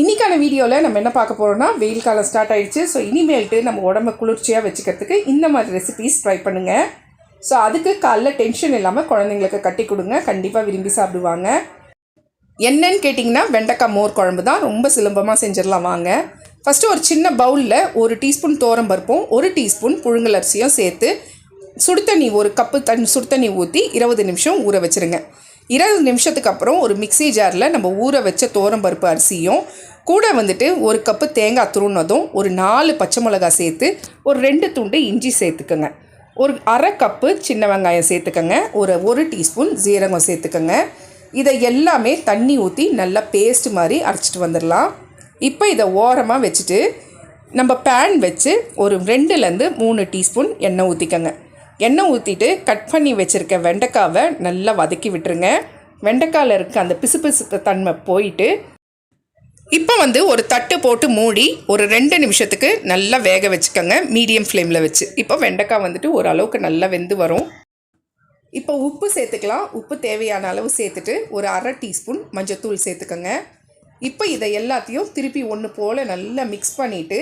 இன்றைக்கான வீடியோவில் நம்ம என்ன பார்க்க போகிறோம்னா வெயில் காலம் ஸ்டார்ட் ஆகிடுச்சு ஸோ இனிமேல்ட்டு நம்ம உடம்ப குளிர்ச்சியாக வச்சுக்கிறதுக்கு இந்த மாதிரி ரெசிபீஸ் ட்ரை பண்ணுங்கள் ஸோ அதுக்கு காலைல டென்ஷன் இல்லாமல் குழந்தைங்களுக்கு கட்டி கொடுங்க. கண்டிப்பாக விரும்பி சாப்பிடுவாங்க. என்னன்னு கேட்டிங்கன்னா வெண்டைக்காய் மோர் குழம்பு தான். ரொம்ப சுலபமாக செஞ்சிடலாம் வாங்க. ஃபஸ்ட்டு ஒரு சின்ன பவுலில் ஒரு டீஸ்பூன் தோரம் பருப்பும் ஒரு டீஸ்பூன் புழுங்கல் அரிசியும் சேர்த்து சுடு தண்ணி ஒரு கப்பு தண் சுடு தண்ணி ஊற்றி இருபது நிமிஷம் ஊற வச்சுருங்க. இருபது நிமிஷத்துக்கு அப்புறம் ஒரு மிக்ஸி ஜாரில் நம்ம ஊற வச்ச தோரம் பருப்பு அரிசியும் கூட வந்துட்டு ஒரு கப்பு தேங்காய் துருனதும் ஒரு நாலு பச்சை மிளகாய் சேர்த்து ஒரு ரெண்டு துண்டு இஞ்சி சேர்த்துக்கோங்க. ஒரு அரை கப்பு சின்ன வெங்காயம் சேர்த்துக்கோங்க. ஒரு ஒரு டீஸ்பூன் ஜீரகம் சேர்த்துக்கோங்க. இதை எல்லாமே தண்ணி ஊற்றி நல்லா பேஸ்ட் மாதிரி அரைச்சிட்டு வந்துடலாம். இப்போ இதை ஓரமாக வச்சுட்டு நம்ம பேன் வச்சு ஒரு ரெண்டுலேருந்து மூணு டீஸ்பூன் எண்ணெய் ஊற்றிக்கோங்க எண்ணெய் ஊற்றிட்டு கட் பண்ணி வச்சுருக்க வெண்டைக்காவை நல்லா வதக்கி விட்டுருங்க. வெண்டைக்காயில் இருக்க அந்த பிசுபிசுப்பு தன்மை போயிட்டு இப்போ வந்து ஒரு தட்டு போட்டு மூடி ஒரு ரெண்டு நிமிஷத்துக்கு நல்லா வேக வச்சுக்கோங்க. மீடியம் ஃப்ளேமில் வச்சு. இப்போ வெண்டைக்காய் வந்துட்டு ஓரளவுக்கு நல்லா வெந்து வரும். இப்போ உப்பு சேர்த்துக்கலாம். உப்பு தேவையான அளவு சேர்த்துட்டு ஒரு அரை டீஸ்பூன் மஞ்சத்தூள் சேர்த்துக்கோங்க. இப்போ இதை எல்லாத்தையும் திருப்பி ஒன்று போல் நல்லா மிக்ஸ் பண்ணிவிட்டு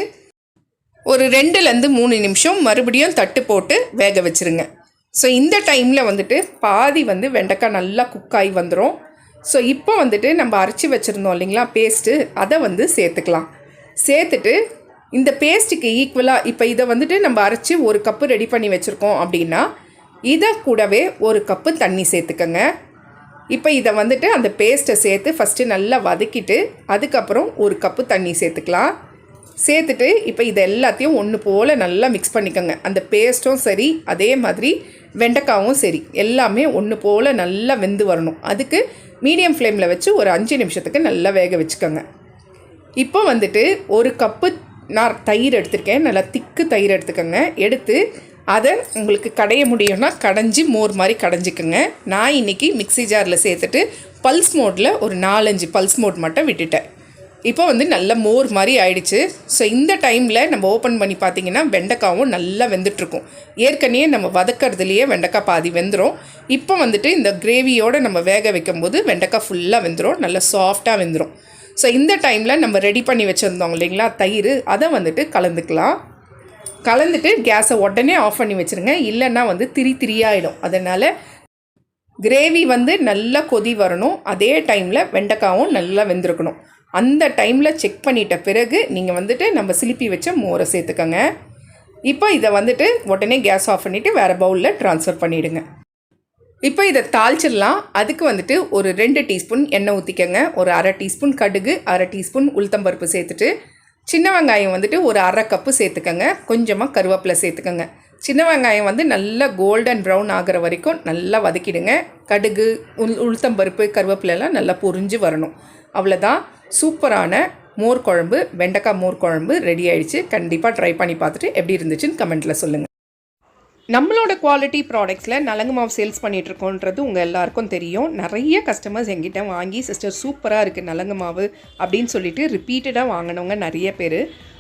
ஒரு ரெண்டுலேருந்து மூணு நிமிஷம் மறுபடியும் தட்டு போட்டு வேக வச்சுருங்க. ஸோ இந்த டைமில் வந்துட்டு பாதி வந்து வெண்டைக்காய் நல்லா குக்காகி வந்துடும் ஸோ இப்போ வந்துட்டு நம்ம அரைச்சி வச்சுருந்தோம் இல்லைங்களா பேஸ்ட்டு அதை வந்து சேர்த்துக்கலாம். சேர்த்துட்டு இந்த பேஸ்ட்டுக்கு ஈக்குவலாக இப்போ இதை வந்துட்டு நம்ம அரைச்சி ஒரு கப்பு ரெடி பண்ணி வச்சுருக்கோம் அப்படின்னா இதை கூடவே ஒரு கப்பு தண்ணி சேர்த்துக்கோங்க. இப்போ இதை வந்துட்டு அந்த பேஸ்ட்டை சேர்த்து ஃபஸ்ட்டு நல்லா வதக்கிட்டு அதுக்கப்புறம் ஒரு கப்பு தண்ணி சேர்த்துக்கலாம். சேர்த்துட்டு இப்போ இது எல்லாத்தையும் ஒன்று போல் நல்லா மிக்ஸ் பண்ணிக்கோங்க. அந்த பேஸ்ட்டும் சரி அதே மாதிரி வெண்டைக்காவும் சரி எல்லாமே ஒன்று போல் நல்லா வெந்து வரணும். அதுக்கு மீடியம் ஃப்ளேமில் வச்சு ஒரு அஞ்சு நிமிஷத்துக்கு நல்லா வேக வச்சுக்கோங்க. இப்போ வந்துட்டு ஒரு கப்பு நான் தயிர் எடுத்திருக்கேன். நல்லா திக்கு தயிர் எடுத்துக்கோங்க. எடுத்து அதை உங்களுக்கு கடைய முடியும்னா கடைஞ்சி மோர் மாதிரி கடைஞ்சிக்கோங்க. நான் இன்றைக்கி மிக்ஸி ஜாரில் சேர்த்துட்டு பல்ஸ் மோட்டில் ஒரு நாலஞ்சு பல்ஸ் மோட் மட்டும் விட்டுட்டேன். இப்போ வந்து நல்ல மோர் மாதிரி ஆயிடுச்சு. ஸோ இந்த டைமில் நம்ம ஓப்பன் பண்ணி பார்த்தீங்கன்னா வெண்டைக்காவும் நல்லா வெந்துட்டுருக்கும். ஏற்கனவே நம்ம வதக்கிறதுலையே வெண்டைக்காய் பாதி வெந்துடும் இப்போ வந்துட்டு இந்த கிரேவியோடு நம்ம வேக வைக்கும்போது வெண்டைக்காய் ஃபுல்லாக வெந்துடும் நல்லா சாஃப்டாக வெந்துடும் ஸோ இந்த டைமில் நம்ம ரெடி பண்ணி வச்சுருந்தோம் இல்லைங்களா தயிர். அதை வந்துட்டு கலந்துக்கலாம். கலந்துட்டு கேஸை உடனே ஆஃப் பண்ணி வச்சுருங்க. இல்லைன்னா வந்து திரி திரியாயிடும். அதனால் கிரேவி வந்து நல்லா கொதி வரணும். அதே டைமில் வெண்டைக்காவும் நல்லா வெந்திருக்கணும். அந்த டைமில் செக் பண்ணிட்ட பிறகு நீங்கள் வந்துட்டு நம்ம சிலிப்பி வச்ச மோரை சேர்த்துக்கோங்க. இப்போ இதை வந்துட்டு உடனே கேஸ் ஆஃப் பண்ணிவிட்டு வேறு பவுலில் ட்ரான்ஸ்ஃபர் பண்ணிவிடுங்க இப்போ இதை தாளிச்சிடலாம். அதுக்கு வந்துட்டு ஒரு ரெண்டு டீஸ்பூன் எண்ணெய் ஊற்றிக்கங்க ஒரு அரை டீஸ்பூன் கடுகு அரை டீஸ்பூன் உளுத்தம்பருப்பு சேர்த்துட்டு சின்ன வெங்காயம் வந்துட்டு ஒரு அரை கப்பு சேர்த்துக்கங்க. கொஞ்சமாக கருவேப்பிலை சேர்த்துக்கங்க. சின்ன வெங்காயம் வந்து நல்லா கோல்டன் ப்ரௌன் ஆகிற வரைக்கும் நல்லா வதக்கிடுங்க. கடுகு உள் உளுத்தம்பருப்பு கருவேப்பிலெல்லாம் நல்லா பொரிஞ்சு வரணும். அவ்வளோதான் சூப்பரான மோர் குழம்பு வெண்டைக்காய் மோர் குழம்பு ரெடி ஆயிடுச்சு. கண்டிப்பாக ட்ரை பண்ணி பார்த்துட்டு எப்படி இருந்துச்சுன்னு கமெண்ட்டில் சொல்லுங்கள் நம்மளோட குவாலிட்டி ப்ராடக்ட்ஸில் நலங்கு மாவு சேல்ஸ் பண்ணிகிட்ருக்கோன்றது உங்கள் எல்லாருக்கும் தெரியும். நிறைய கஸ்டமர்ஸ் எங்கிட்ட வாங்கி சிஸ்டர் சூப்பராக இருக்குது நலங்கு மாவு அப்படின்னு சொல்லிட்டு ரிப்பீட்டடாக வாங்கினவங்க நிறைய பேர்.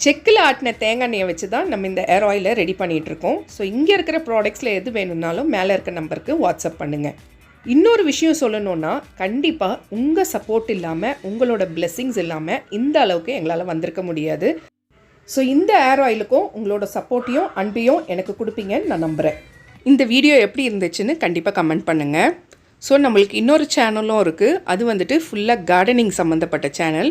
செக்கில் ஆட்டின தேங்காய் எண்ணெயை வச்சு தான் நம்ம இந்த ஏர் ஆயிலை ரெடி பண்ணிகிட்ருக்கோம். ஸோ இங்கே இருக்கிற ப்ராடக்ட்ஸில் எது வேணும்னாலும் மேலே இருக்க நம்பருக்கு வாட்ஸ்அப் பண்ணுங்கள் இன்னொரு விஷயம் சொல்லணுன்னா கண்டிப்பாக உங்கள் சப்போர்ட் இல்லாமல் உங்களோட பிளெஸ்ஸிங்ஸ் இல்லாமல் இந்த அளவுக்கு எங்களால் வந்திருக்க முடியாது. ஸோ இந்த ஏர் ஆயிலுக்கும் உங்களோட சப்போர்ட்டையும் அன்பையும் எனக்கு கொடுப்பீங்கன்னு நான் நம்புகிறேன் இந்த வீடியோ எப்படி இருந்துச்சுன்னு கண்டிப்பாக கமெண்ட் பண்ணுங்கள் ஸோ நம்மளுக்கு இன்னொரு சேனலும் இருக்குது அது வந்துட்டு ஃபுல்லாக கார்டனிங் சம்மந்தப்பட்ட சேனல்